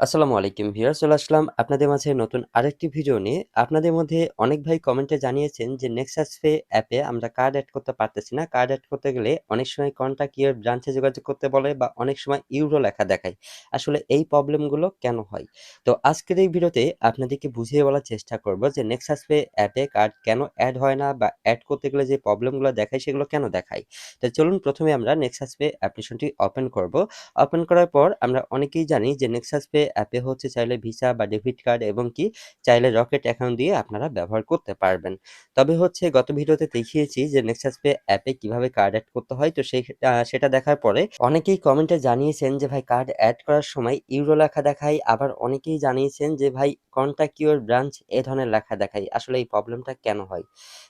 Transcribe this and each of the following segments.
আসসালামু আলাইকুম ভিউয়ার্স, চলে আসলাম আপনাদের মাঝে নতুন আরেকটি ভিডিও নিয়ে। আপনাদের মধ্যে অনেক ভাই কমেন্টে জানিয়েছেন যে নেক্সাস পে অ্যাপে আমরা কার্ড অ্যাড করতে পারতেছি না। কার্ড অ্যাড করতে গেলে অনেক সময় কন্টাক্ট ইয়ার ব্রাঞ্চে যোগাযোগ করতে বলে বা অনেক সময় ইউরো লেখা দেখায়। আসলে এই প্রবলেমগুলো কেন হয়? তো আজকের এই ভিডিওতে আপনাদেরকে বুঝিয়ে বলার চেষ্টা করব যে নেক্সাস পে অ্যাপে কার্ড কেন অ্যাড হয় না বা অ্যাড করতে গেলে যে প্রবলেমগুলো দেখায় সেগুলো কেন দেখায়? তো চলুন প্রথমে আমরা নেক্সাস পে অ্যাপ্লিকেশনটি ওপেন করব। ওপেন করার পর আমরা অনেকেই জানি যে নেক্সাস পে অ্যাপে হচ্ছে চাইলে ভিসা বা ডেবিট কার্ড এবং কি চাইলে রকেট অ্যাকাউন্ট দিয়ে আপনারা ব্যবহার করতে পারবেন। তবে হচ্ছে গত ভিডিওতে দেখিয়েছি যে নেক্সাস পে অ্যাপে কীভাবে কার্ড অ্যাড করতে হয়। তো সেই সেটা দেখার পরে অনেকেই কমেন্টে জানিয়েছেন যে, ভাই কার্ড অ্যাড করার সময় ইউরো লেখা দেখায় আবার অনেকেই জানিয়েছেন যে, ভাই কন্ট্যাক্ট ইউর ব্রাঞ্চ এ ধরনের লেখা দেখায় আসলে এই প্রবলেমটা কেন হয়?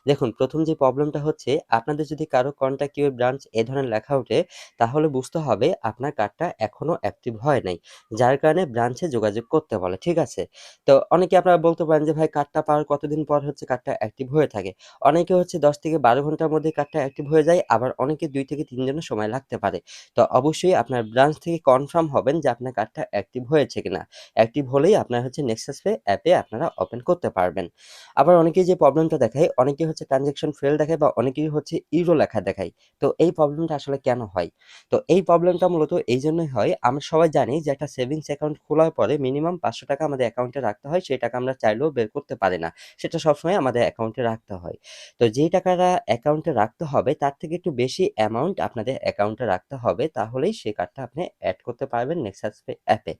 দেখুন, প্রথম যে প্রবলেমটা হচ্ছে, আপনাদের যদি কারও কন্ট্যাক্ট ইউর ব্রাঞ্চ এ ধরনের লেখা ওঠে, তাহলে বুঝতে হবে আপনার কার্ডটা এখনও অ্যাক্টিভ হয় নাই। যার কারণে ব্রাঞ্চে যোগাযোগ করতে বলে, ঠিক আছে? তো অনেকে আপনারা বলতে পারেন যে, ভাই কার্ডটা পাওয়ার কতদিন পর হচ্ছে কার্ডটা অ্যাক্টিভ হয়ে থাকে? অনেকে হচ্ছে দশ থেকে বারো ঘণ্টার মধ্যে কার্ডটা অ্যাক্টিভ হয়ে যায়, আবার অনেকে দুই থেকে তিন সময় লাগতে পারে। তো অবশ্যই আপনার ব্রাঞ্চ থেকে কনফার্ম হবেন যে, আপনার কার্ডটা অ্যাক্টিভ হয়েছে কিনা। অ্যাক্টিভ হলেই আপনার হচ্ছে নেক্সাস পে অ্যাপে আপনারা ওপেন করতে পারবেন। আবার অনেকেই যে প্রবলেমটা দেখায়, অনেকে হচ্ছে ট্রানজ্যাকশন ফেল দেখায় বা অনেকেই হচ্ছে ইউরো লেখা দেখায়। তো এই প্রবলেমটা আসলে কেন হয়? তো এই প্রবলেমটা মূলত এই জন্যই হয়, আমরা সবাই জানি যে, একটা সেভিংস অ্যাকাউন্ট খোলার পরে মিনিমাম পাঁচশো টাকা আমাদের অ্যাকাউন্টে রাখতে হয়। সেই টাকা আমরা চাইলেও বের করতে পারি না। সেটা সবসময় আমাদের অ্যাকাউন্টে রাখতে হয়। তো যেই টাকাটা অ্যাকাউন্টে রাখতে হবে, তার থেকে একটু বেশি অ্যামাউন্ট আপনাদের অ্যাকাউন্টে রাখতে হবে, তাহলেই সেই কার্ডটা আপনি অ্যাড করতে পারবেন নেক্সাস পে অ্যাপে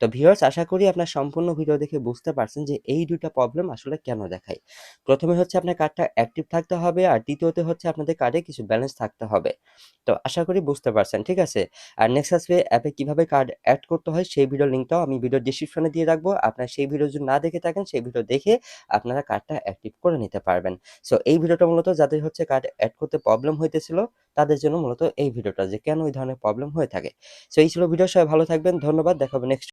তো ভিউয়ার্স আশা করি আপনার সম্পূর্ণ ভিডিও দেখে বুঝতে পারছেন যে এই দুইটা প্রবলেম আসলে কেন দেখায়। প্রথমে হচ্ছে আপনার কার্ডটা অ্যাক্টিভ থাকতে হবে আর দ্বিতীয়তে হচ্ছে আপনাদের কার্ডে কিছু ব্যালেন্স থাকতে হবে। তো আশা করি বুঝতে পারছেন, ঠিক আছে? আর নেক্সাস পে অ্যাপে কীভাবে কার্ড অ্যাড করতে হয়, সেই ভিডিও লিঙ্কটাও আমি ভিডিও ডিসক্রিপশনে দিয়ে রাখব। আপনারা সেই ভিডিও যদি না দেখে থাকেন, সেই ভিডিও দেখে আপনারা কার্ডটা অ্যাক্টিভ করে নিতে পারবেন। সো এই ভিডিওটা মূলত যাদের হচ্ছে কার্ড অ্যাড করতে প্রবলেম হইতেছিল, তাদের জন্য মূলত এই ভিডিওটা যে কেন এই ধরনের প্রবলেম হয়ে থাকে। সো এই ছিল ভিডিও। সবাই ভালো থাকবেন। ধন্যবাদ। দেখাবো নেক্সট